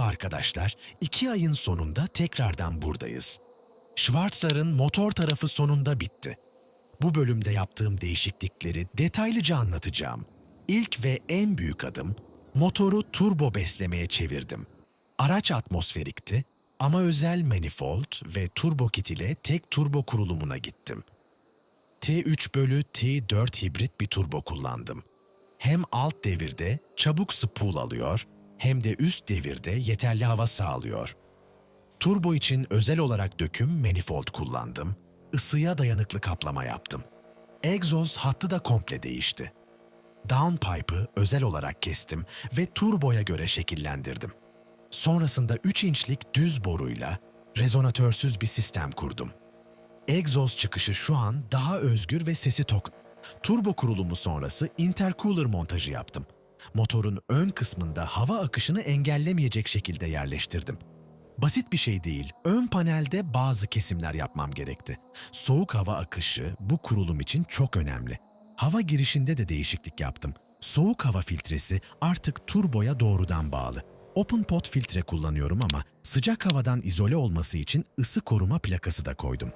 arkadaşlar, iki ayın sonunda tekrardan buradayız. Schwarzer'ın motor tarafı sonunda bitti. Bu bölümde yaptığım değişiklikleri detaylıca anlatacağım. İlk ve en büyük adım, motoru turbo beslemeye çevirdim. Araç atmosferikti ama özel manifold ve turbo kit ile tek turbo kurulumuna gittim. T3 bölü T4 hibrit bir turbo kullandım. Hem alt devirde çabuk spool alıyor hem de üst devirde yeterli hava sağlıyor. Turbo için özel olarak döküm manifold kullandım. Isıya dayanıklı kaplama yaptım. Egzoz hattı da komple değişti. Downpipe'ı özel olarak kestim ve turboya göre şekillendirdim. Sonrasında 3 inçlik düz boruyla rezonatörsüz bir sistem kurdum. Egzoz çıkışı şu an daha özgür ve sesi tok. Turbo kurulumu sonrası intercooler montajı yaptım. Motorun ön kısmında hava akışını engellemeyecek şekilde yerleştirdim. Basit bir şey değil, ön panelde bazı kesimler yapmam gerekti. Soğuk hava akışı bu kurulum için çok önemli. Hava girişinde de değişiklik yaptım. Soğuk hava filtresi artık turboya doğrudan bağlı. Open pot filtre kullanıyorum ama sıcak havadan izole olması için ısı koruma plakası da koydum.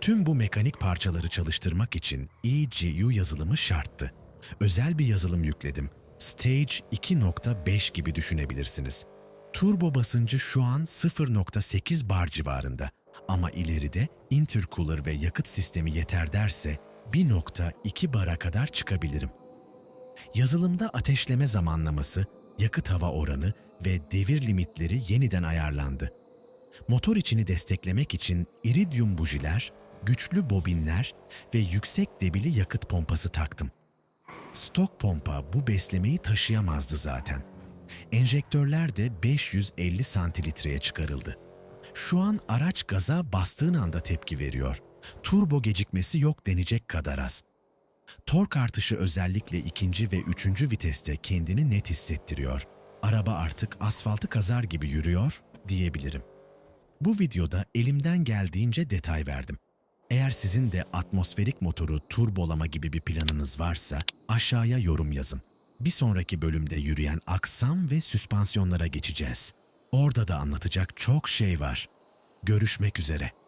Tüm bu mekanik parçaları çalıştırmak için EGU yazılımı şarttı. Özel bir yazılım yükledim. Stage 2.5 gibi düşünebilirsiniz. Turbo basıncı şu an 0.8 bar civarında ama ileride intercooler ve yakıt sistemi yeter derse 1.2 bara kadar çıkabilirim. Yazılımda ateşleme zamanlaması, yakıt hava oranı ve devir limitleri yeniden ayarlandı. Motor içini desteklemek için iridyum bujiler, güçlü bobinler ve yüksek debili yakıt pompası taktım. Stok pompa bu beslemeyi taşıyamazdı zaten. Enjektörler de 550 santilitreye çıkarıldı. Şu an araç gaza bastığın anda tepki veriyor. Turbo gecikmesi yok denecek kadar az. Tork artışı özellikle ikinci ve üçüncü viteste kendini net hissettiriyor. Araba artık asfaltı kazar gibi yürüyor diyebilirim. Bu videoda elimden geldiğince detay verdim. Eğer sizin de atmosferik motoru turbolama gibi bir planınız varsa aşağıya yorum yazın. Bir sonraki bölümde yürüyen aksam ve süspansiyonlara geçeceğiz. Orada da anlatacak çok şey var. Görüşmek üzere.